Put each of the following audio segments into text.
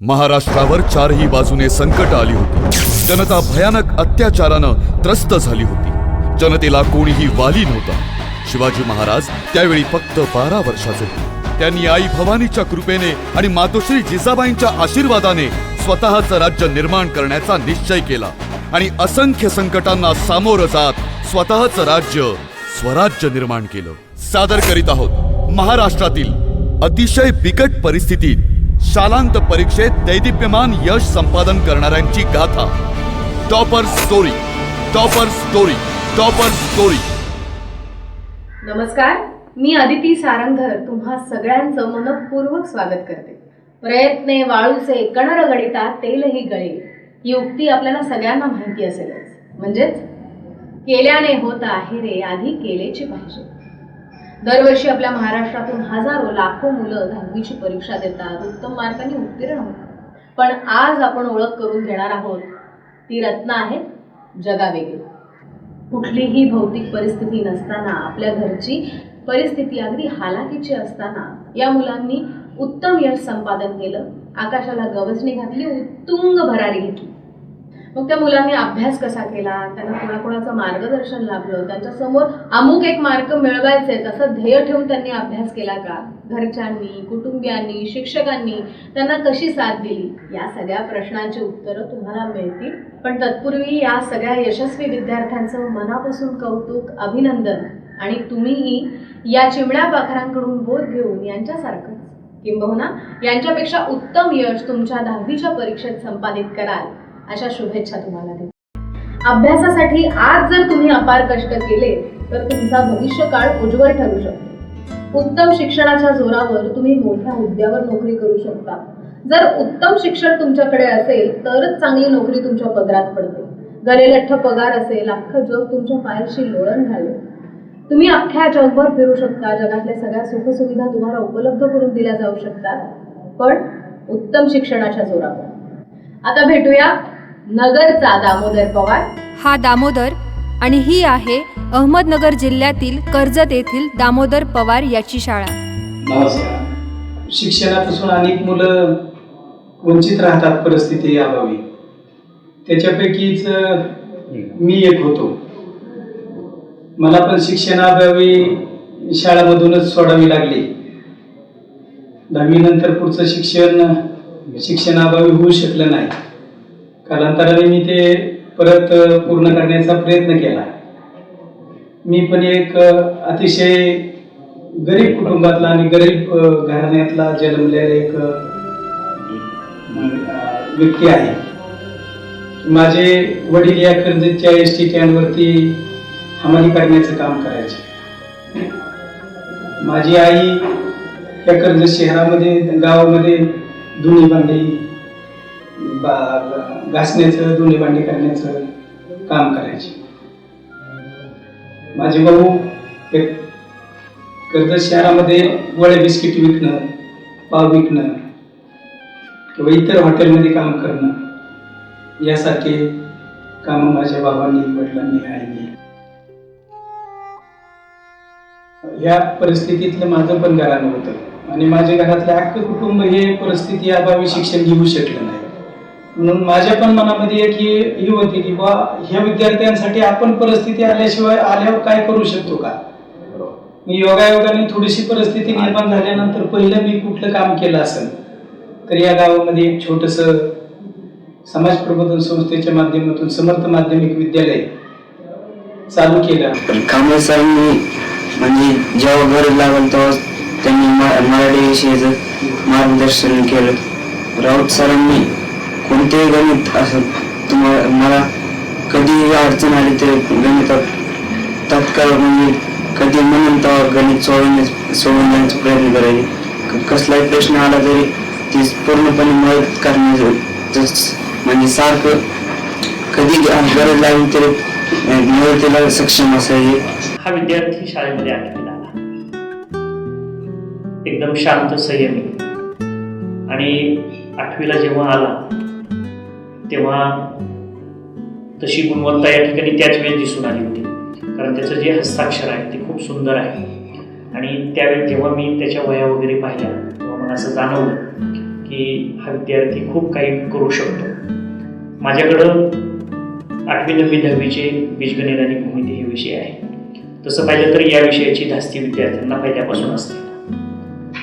महाराष्ट्रावर चारही बाजूने संकट आली होती. जनता भयानक अत्याचारानं त्रस्त झाली होती. जनतेला कोणीही वाली नव्हता. शिवाजी महाराज त्यावेळी फक्त बारा वर्षाचे होते. त्यांनी आई भवानीच्या कृपेने आणि मातोश्री जिजाबाईंच्या आशीर्वादाने स्वतःचं राज्य निर्माण करण्याचा निश्चय केला आणि असंख्य संकटांना सामोरं जात स्वतःचं राज्य स्वराज्य निर्माण केलं. सादर करीत आहोत महाराष्ट्रातील अतिशय बिकट परिस्थितीत शालांत परीक्षेत दैदिप्यमान यश संपादन करणाऱ्यांची गाथा. Topper story topper story topper story नमस्कार मी अदिती सारंगधर तुम्हा सगळ्यांचं मनपूर्वक स्वागत करते. प्रयत्ने वाळूचे कणर गणिता तेलही गळे. ही उक्ती आपल्याला सगळ्यांना माहिती असेलच. म्हणजेच केल्याने होत आहे रे आधी केलेची पाहिजे. दरवर्षी आपल्या महाराष्ट्रातून हजारो लाखो मुलं दहावीची परीक्षा देतात. उत्तम मार्काने उत्तीर्ण होतात. पण आज आपण ओळख करून घेणार आहोत ती रत्न आहेत जगावेगळी. कुठलीही भौतिक परिस्थिती नसताना आपल्या घरची परिस्थिती अगदी हालाकीची असताना या मुलांनी उत्तम यश संपादन केलं. आकाशाला गवसणी घातली उत्तुंग भरारी घेतली. मग त्या मुलांनी अभ्यास कसा केला? त्यांना कोणाकोणाचं मार्गदर्शन लाभलं? त्यांच्यासमोर अमुक एक मार्क मिळवायचे असं ध्येय ठेवून त्यांनी अभ्यास केला का? घरच्यांनी कुटुंबियांनी शिक्षकांनी त्यांना कशी साथ दिली? या सगळ्या प्रश्नांची उत्तरं तुम्हाला मिळतील. पण तत्पूर्वी या सगळ्या यशस्वी विद्यार्थ्यांचं मनापासून कौतुक अभिनंदन आणि तुम्हीही या चिमण्या पाखरांकडून बोध घेऊन यांच्यासारखंच किंबहुना यांच्यापेक्षा उत्तम यश तुमच्या दहावीच्या परीक्षेत संपादित कराल. अशा शुभेच्छा तुम्हाला देते. अभ्यासासाठी आज जर तुम्ही अपार कष्ट केले तर तुमचा भविष्यकाळ उज्ज्वल ठरू शकतो. उत्तम शिक्षणाच्या जोरावर तुम्ही मोठ्या हुद्द्यावर नोकरी करू शकता. जर उत्तम शिक्षण तुमच्याकडे असेल तरच चांगली नोकरी तुमच्या पदरात पडते. गलेलठ्ठ पगार असेल अख्खं जग तुमच्या पायाशी लोळण घालेल तुम्ही अख्ख्या जगभर फिरू शकता जगातल्या सगळ्या सुखसुविधा तुम्हाला उपलब्ध करून दिल्या जाऊ शकतात. पण उत्तम शिक्षणाच्या जोरावर. आता भेटूया नगरचा दामोदर पवार. हा दामोदर आणि ही आहे अहमदनगर जिल्ह्यातील कर्जत येथील दामोदर पवार याची शाळा. नमस्कार. शिक्षणापासून अनेक मुलं वंचित राहतात परिस्थिती अभावी त्याच्यापैकीच अ, मी एक होतो. मला पण शिक्षणाअभावी शाळामधूनच सोडावी लागली. दहावीनंतर पुढचं शिक्षण शिक्षणाअभावी होऊ शकलं नाही. कालांतराने मी ते परत पूर्ण करण्याचा प्रयत्न केला. मी पण एक अतिशय गरीब कुटुंबातला आणि गरीब घराण्यातला जन्मलेला एक व्यक्ती आहे. माझे वडील या कर्जतच्या एस टी स्टँडवरती हमाली करण्याचं काम करायचे. माझी आई या कर्जत शहरामध्ये गावामध्ये धुणी बांधली. घासण्याचं दोन्ही भांडी करण्याचं काम करायचे. माझे भाऊ एक कर्जत शहरामध्ये गोळ्या बिस्किट विकणं पाव विकणं किंवा इतर हॉटेलमध्ये काम करणं यासारखे कामं माझ्या बाबांनी वडिलांनी आईने या परिस्थितीतलं माझं पण घरानं होतं आणि माझ्या घरातलं अख्खं कुटुंब हे परिस्थिती अभावी शिक्षण घेऊ शकलं नाही. म्हणून माझ्या पण मनामध्ये एक ही ही होती की बा ह्या विद्यार्थ्यांसाठी आपण परिस्थिती आल्याशिवाय आल्यावर काय करू शकतो का? योगायोगाने थोडीशी परिस्थिती निर्माण झाल्यानंतर पहिलं मी कुठलं काम केलं असेल तर या गावामध्ये एक छोटस समाज प्रबोधन संस्थेच्या माध्यमातून समर्थ माध्यमिक विद्यालय चालू केलं. कांबळे सरांनी म्हणजे जेव्हा गरज लागेल तेव्हा त्यांनी म- मराठी विषयाचं मार्गदर्शन केलं. राऊत सरांनी कोणतेही गणित असं तुम्हाला मला कधी अडचण आली तर गणितात तात्काळ म्हणजे कधी म्हणून तेव्हा गणित सोडवण्यास सोडवण्याचा प्रयत्न करायचे. कसलाही प्रश्न आला तरी ती पूर्णपणे मदत करण्याचं म्हणजे सारखं कधी गरज लागली तरी मदतीला सक्षम असायचे. हा विद्यार्थी शाळेमध्ये आठवीला आला एकदम शांत संयमी. आणि आठवीला जेव्हा आला तेव्हा तशी गुणवत्ता या ठिकाणी त्याच वेळेस दिसून आली होती. कारण त्याचं जे हस्ताक्षर आहे ते खूप सुंदर आहे. आणि त्यावेळी जेव्हा मी त्याच्या वया वगैरे पाहिल्या तेव्हा मला असं जाणवलं की हा विद्यार्थी खूप काही करू शकतो. माझ्याकडं आठवी नववी दहावीचे बीजगणित आणि भूमिती हे विषय आहे. तसं पाहिलं तर या विषयाची धास्ती विद्यार्थ्यांना पहिल्यापासून असते.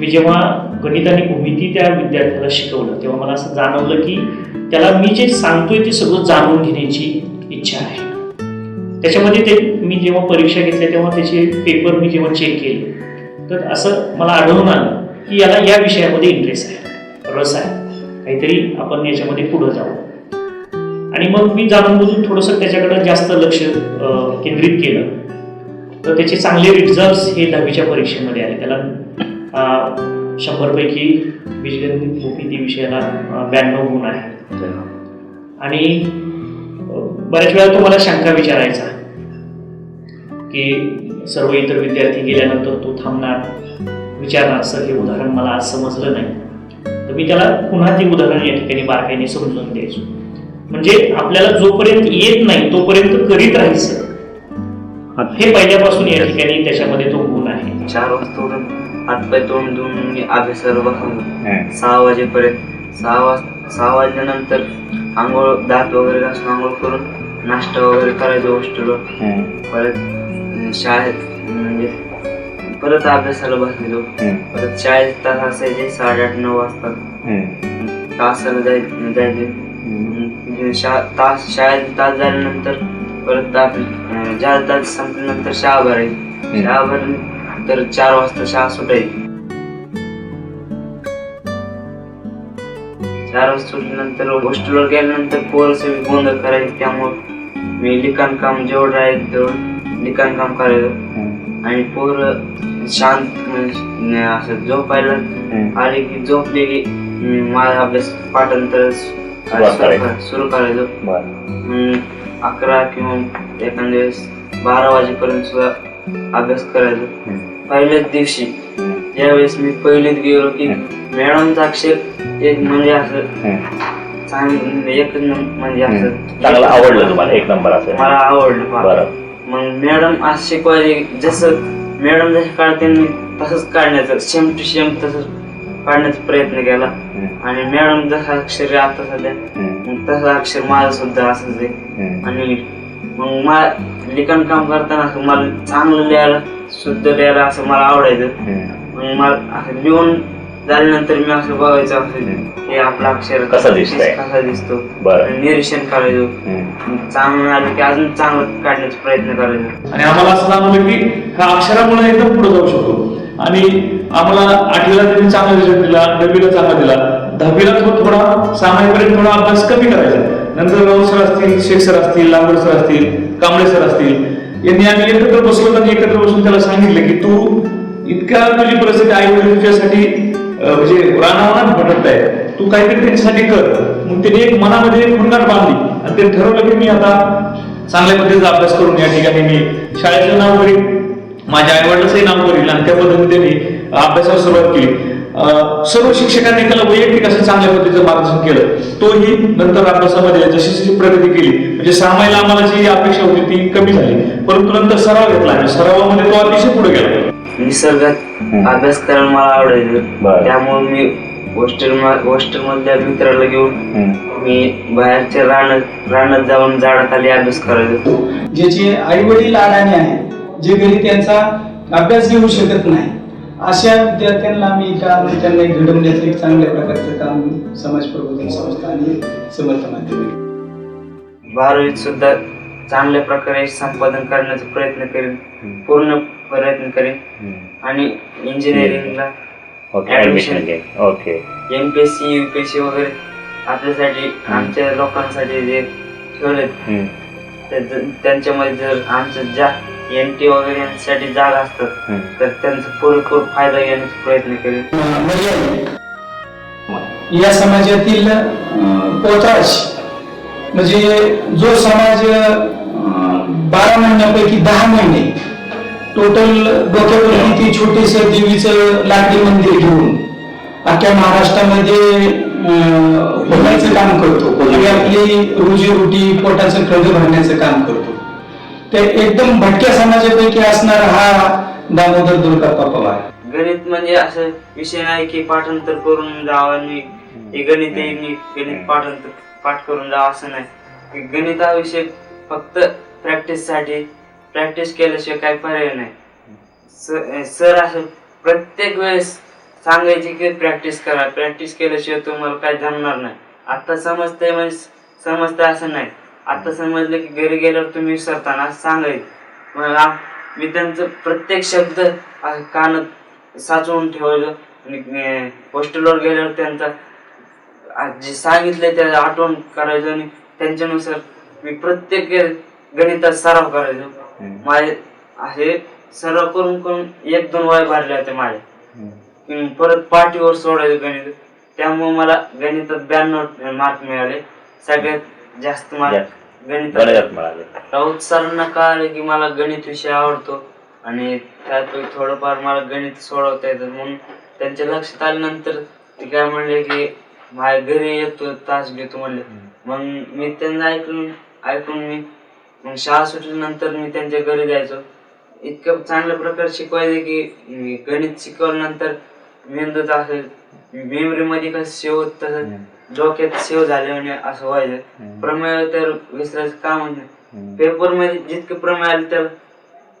मी जेव्हा गणित आणि भूमिती त्या विद्यार्थ्याला शिकवलं तेव्हा मला असं जाणवलं की त्याला मी जे सांगतोय ते सगळं जाणून घेण्याची इच्छा आहे. त्याच्यामध्ये ते मी जेव्हा परीक्षा घेतल्या तेव्हा त्याचे पेपर मी जेव्हा चेक केले तर असं मला आढळून आलं की याला या विषयामध्ये इंटरेस्ट आहे रस आहे. काहीतरी आपण याच्यामध्ये पुढं जाऊ. आणि मग मी जाणून बुजून थोडंसं त्याच्याकडं जास्त लक्ष केंद्रित केलं. तर त्याचे चांगले रिझल्ट्स हे दहावीच्या परीक्षेमध्ये आले. त्याला शंभरपैकी बीजगणित ती विषयाला ब्याण्णव गुण आहे. आणि बऱ्याच वेळा तो मला शंका विचारायचा. की सर्व इतर विद्यार्थी गेल्यानंतर तो थांबणार विचारणार सर हे उदाहरण मला आज समजलं नाही. तर मी त्याला पुन्हा ते उदाहरण या ठिकाणी बारकाईने समजून द्यायचो. म्हणजे आपल्याला जोपर्यंत येत नाही तोपर्यंत करीत राहायचं. हे पहिल्यापासून या ठिकाणी त्याच्यामध्ये तो गुण आहे. चार वाजता उठून हातपाय तोंड धुवून अभ्यासाला बसून सहा वाजेपर्यंत सहा वाज सहा वाजल्यानंतर आंघोळ दात वगैरे घासून आंघोळ करून नाश्ता वगैरे करायचो हॉस्टेलवर. परत शाळेत म्हणजे परत अभ्यासाला बसलेलो. परत शाळेत तास असायचे साडेआठ नऊ वाजता. तासाला जाय जायचे. अं, शा तास शाळेत तास झाल्यानंतर परत आप- अं, ज्या तास संपल्यानंतर शाळा भरायची. शाळा भरली तर चार वाजता शाळा सुटायची. चार वाजता सुटल्यानंतर हॉस्टेलवर गेल्यानंतर पोरं सगळी गोंधळ करायची. त्यामुळं मी लिखाण काम जेवढं आहे तेवढं लिखाण काम करायचो. आणि पोरं शांत म्हणजे असं झोपायला आले की झोपले की माझा अभ्यास पाठांतर सुरू करायचो. अकरा किंवा एखाद्या वेळेस बारा वाजेपर्यंत सुद्धा अभ्यास करायचो. पहिल्याच दिवशी ज्यावेळेस मी पहिलीत गेलो की मॅडमचं अक्षर एक म्हणजे असं चांगलं एकच म्हणजे असं चांगलं आवडलं तुम्हाला? एक नंबर असेल मला आवडलं फार. बरं. मग मॅडम आज शिकवायचे जसं मॅडम जसं काढते मी तसंच काढण्याचा सेम टू सेम तसंच काढण्याचा प्रयत्न केला. आणि मॅडम जसं अक्षर आहे आता सध्या मग तसं अक्षर माझं सुद्धा असंच आहे. आणि मग मा लिखाण काम करताना असं मला चांगलं लिहायला शुद्ध लिहायला असं मला आवडायचं. मग मला असं लिहून झाल्यानंतर मी असं बघायचं असं हे आपलं अक्षर कसं दिसतंय? कसा दिसतो? बरं. निरीक्षण करायचो. चांगलं आलं की अजून चांगलं काढण्याचा प्रयत्न करायचो. आणि आम्हाला असं जाणवलं की ह्या अक्षरामुळे एकदम पुढे जाऊ शकतो. आणि आम्हाला आठवीला त्यांनी चांगला रिझल्ट दिला नववीला चांगला दिला. दहावीला तो थोडा सामान्यपर्यंत थोडा अभ्यास कमी करायचा. नंतर राऊत सर असतील शेख सर असतील लांबड सर असतील कांबळे सर असतील. यांनी आम्ही एकत्र बसलो आणि एकत्र बसून त्याला सांगितलं की तू इतका तुझी परिस्थिती आई वडील तुझ्यासाठी म्हणजे रानावनात भटकत आहे तू काहीतरी त्यांच्यासाठी कर. मग त्याने एक मनामध्ये एक बांधली. आणि ते ठरवलं की मी आता चांगल्या पद्धतीचा अभ्यास करून या ठिकाणी मी शाळेचं नाव करीन. माझ्या आई वडिलांचंही नाव करील आणि त्या पद्धतीने त्यांनी अभ्यासाला सुरुवात केली. सर्व शिक्षकांनी त्याला वैयक्तिक असं चांगल्या पद्धतीचं मार्गदर्शन केलं. तोही नंतर अभ्यासामध्ये जशी जशी प्रगती केली. म्हणजे सामायला आम्हाला जी अपेक्षा होती ती कमी झाली. परंतु नंतर सराव घेतला. आणि सरावामध्ये तो अतिशय पुढे गेला. निसर्गात अभ्यास करायला मला आवडायचं. त्यामुळे मी हॉस्टेल हॉस्टेल मधल्या मित्राला घेऊन मी बाहेरच्या रानात रानात जाऊन झाडाखाली अभ्यास करायचो. ज्याचे आई वडील अडाणी आहेत जे घरी त्यांचा अभ्यास घेऊ शकत नाही अशा विद्यार्थ्यांना आम्ही काम त्यांना घडवण्याचं एक चांगल्या प्रकारचं काम समाज प्रबोधन संस्था आणि समर्थ माध्यमिक बारावीत सुद्धा चांगल्या प्रकारे संपादन करण्याचा प्रयत्न करेन. पूर्ण प्रयत्न करेन. आणि इंजिनिअरिंगला ओके ऍडमिशन घे. ओके एमपीएससी युपीएससी वगैरे आपल्यासाठी आमच्या लोकांसाठी जे ठेवलेत त्याचं- त्यांच्यामध्ये जर आमचं जा एन टी वगैरे यांच्यासाठी जागा असतात तर त्यांचा पुरेपूर फायदा घेण्याचा प्रयत्न करेन. या समाजातील पोताश म्हणजे जो समाज बारा महिन्यापैकी दहा महिने टोटल डोक्यावरती ती छोटीस देवीचं लाकडी मंदिर घेऊन अख्ख्या महाराष्ट्रामध्ये अं, काम करतो. म्हणजे आपली रोजीरोटी पोटाचं कर्ज भरण्याचं काम करतो. ते एकदम भटक्या समाजापैकी असणारा हा दामोदर दुर्गाप्पा पवार गणित म्हणजे असं विषय नाही की पाठांतर करून जावं आणि गणित मी गणित पाठ पाठ करून जावं असं नाही. गणित हा विषय फक्त प्रॅक्टिससाठी प्रॅक्टिस केल्याशिवाय काही पर्याय नाही. सर असं प्रत्येक वेळेस सांगायचे की प्रॅक्टिस करा. प्रॅक्टिस केल्याशिवाय तुम्हाला काय जमणार नाही. आता समजतंय म्हणजे समजतंय असं नाही. आता समजलं की घरी गेल्यावर तुम्ही विसरताना असं सांगायचं. मग मी त्यांचं प्रत्येक शब्द कानात साचवून ठेवायचो. आणि हॉस्टेलवर गेल्यावर त्यांचा जे सांगितलंय त्याला आठवण करायचं आणि त्यांच्यानुसार मी प्रत्येक गणितात सराव करायचो. माझे असे सराव करून करून एक दोन वय भरले होते माझे परत पाठीवर सोडायचं गणित. त्यामुळे मला गणितात ब्याण्णव मार्क मिळाले. सगळ्यात जास्त मार्क गणितात गणितात मिळाले. राऊत सरांना कळालं की मला गणित विषय आवडतो. आणि त्यात थोडंफार मला गणित सोडवता येतं. म्हणून त्यांच्या लक्षात आल्यानंतर ते काय म्हणले की माझ्या घरी येतो तास घेतो म्हणले. मग मी त्यांना ऐकून ऐकून मी मग शाळा सुटल्यानंतर मी त्यांच्या घरी जायचो. इतकं चांगल्या प्रकारे शिकवायचे की गणित शिकवल्यानंतर मेंदूत असं मेमरी मध्ये कसं सेव होत तसं डोक्यात सेव झाले म्हणजे असं व्हायचं. प्रमेय तर विसरायचं कामच नाही. पेपरमध्ये जितके प्रमेय आले तर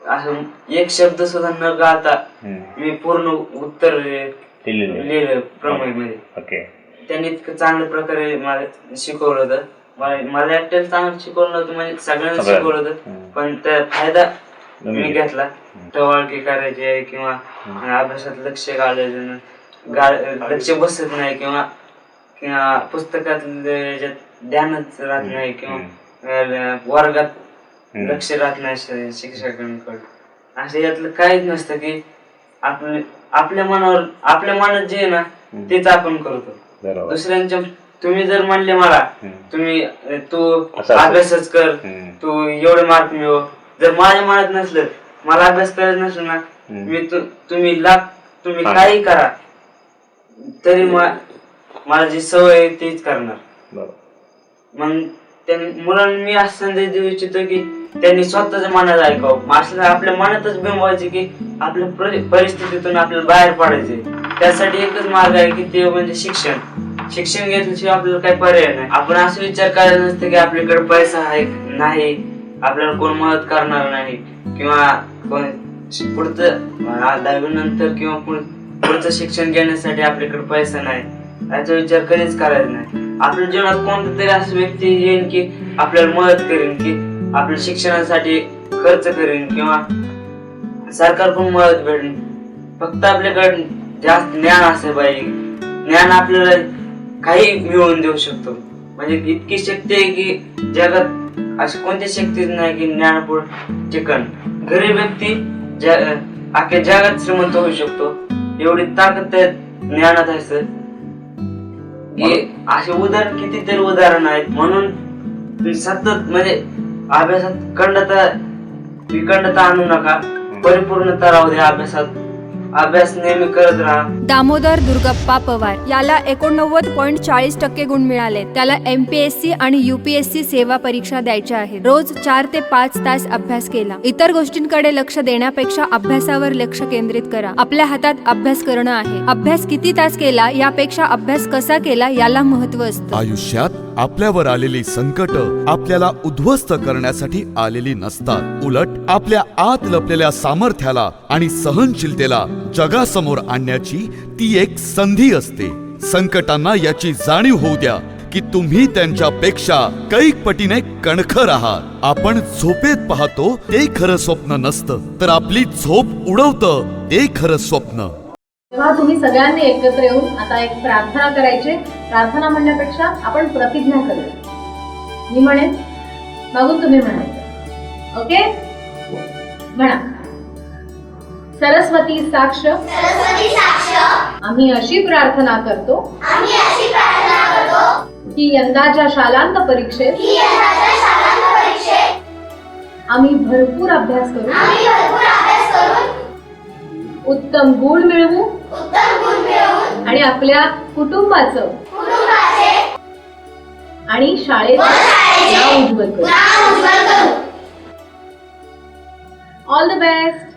असं एक शब्द सुद्धा न गाता मी पूर्ण उत्तर लिहिलं प्रमेयमध्ये. त्यांनी इतकं चांगल्या प्रकारे मला शिकवलं होतं. मला एकट्याला चांगलं शिकवलं नव्हतं म्हणजे सगळ्यांना सगळ्यांना. शिकवलं होतं. हम्म. पण त्या फायदा मी घेतला. टवाळकी करायची किंवा अभ्यासात लक्ष घालायचं लक्ष बसत नाही किंवा किंवा पुस्तकात ध्यानच राहत नाही किंवा अं, वर्गात लक्ष राहत नाही श- शिक्षकांकडे. असं यातलं काहीच नसतं की आपले आपल्या मनावर आपल्या मनात जे आहे ना तेच आपण करतो. बरोबर. दुसऱ्यांच्या तुम्ही जर म्हणले मला. तुम्ही तू. अभ्यासच कर. तू एवढे मार्क मिळव जर माझ्या मनात नसलं मला अभ्यास करायचं नसलं ना. मी तुम्ही लाख तुम्ही. काही करा तरी मला जी सवय तीच करणार मग मुलांना मी असं संदेश देऊ इच्छितो की त्यांनी स्वतःच्या मनात ऐकावं मग असलं आपल्या मनातच बिंबवायचे की आपल्या परि- परिस्थितीतून आपल्याला बाहेर पडायचे त्यासाठी एकच मार्ग आहे की ते म्हणजे शिक्षण शिक्षण घेतल्याशिवाय आपल्याला काही पर्याय नाही. आपण असं विचार करायचा नसतं की आपल्याकडे पैसा आहे नाही. आपल्याला कोण मदत करणार नाही. किंवा कोण पुढचं दहावी नंतर किंवा पुढचं शिक्षण घेण्यासाठी आपल्याकडे पैसा नाही. याचा विचार कधीच करायचा नाही. आपल्या जीवनात कोणता तरी असं व्यक्ती येईल की आपल्याला मदत करेन की आपल्या शिक्षणासाठी खर्च करेन किंवा सरकारकडून मदत भेटेल फक्त आपल्याकडे जास्त ज्ञान असे पाहिजे. ज्ञान आपल्याला काही मिळवून देऊ शकतो. म्हणजे इतकी शक्ती आहे की जगात अशी कोणती शक्तीच नाही की ज्ञान पुढे टिकन गरीब व्यक्ती अख्ख्या जगात श्रीमंत होऊ शकतो. एवढी ताकद त्या ज्ञानात आहे सर. असे उदाहरण कितीतरी उदाहरण आहेत. म्हणून सतत म्हणजे अभ्यासात खंडता विखंडता आणू नका. परिपूर्णता राहू द्या अभ्यासात. अभ्यास नेहमी करत राहा. दामोदर दुर्गप्पा पवार याला एकोणनव्वद पॉईंट चाळीस टक्के गुण मिळाले. त्याला एमपीएससी आणि युपीएससी सेवा परीक्षा द्यायच्या आहेत. रोज चार ते पाच तास अभ्यास केला. इतर गोष्टींकडे लक्ष देण्यापेक्षा अभ्यासावर लक्ष केंद्रित करा. आपल्या हातात अभ्यास करणं आहे. अभ्यास किती तास केला यापेक्षा अभ्यास कसा केला याला महत्त्व असतं. आयुष्यात आपल्यावर आलेली संकट आपल्याला उद्ध्वस्त करण्यासाठी आलेली नसतात. उलट आपल्या आत लपलेल्या सामर्थ्याला आणि सहनशीलतेला जगासमोर आणण्याची ती एक संधी असते. संकटांना याची जाणीव होऊ द्या की तुम्ही त्यांच्यापेक्षा कैक पटीने कणखर आहात. आपण झोपेत पाहतो ते खरं स्वप्न नसतं तर आपली झोप उडवतं ते खरं स्वप्न. तेव्हा तुम्ही सगळ्यांनी एकत्र येऊन आता एक प्रार्थना करायची. प्रार्थना म्हणण्यापेक्षा आपण प्रतिज्ञा करूया मी म्हणेन मागून तुम्ही म्हणायचं ओके? म्हणा. सरस्वती साक्ष. सरस्वती साक्ष. आम्ही अशी प्रार्थना करतो. आम्ही अशी प्रार्थना करतो. की यंदाच्या शालांत परीक्षेत की यंदाच्या शालांत परीक्षेत आम्ही भरपूर अभ्यास करू. आम्ही भरपूर अभ्यास करून उत्तम गुण मिळवू. उत्तम गुण मिळवून आणि आपल्या कुटुंबाचं कुटुंबाचे आणि शाळेचं नाव उज्ज्वल करू. नाव उज्ज्वल करू. All the best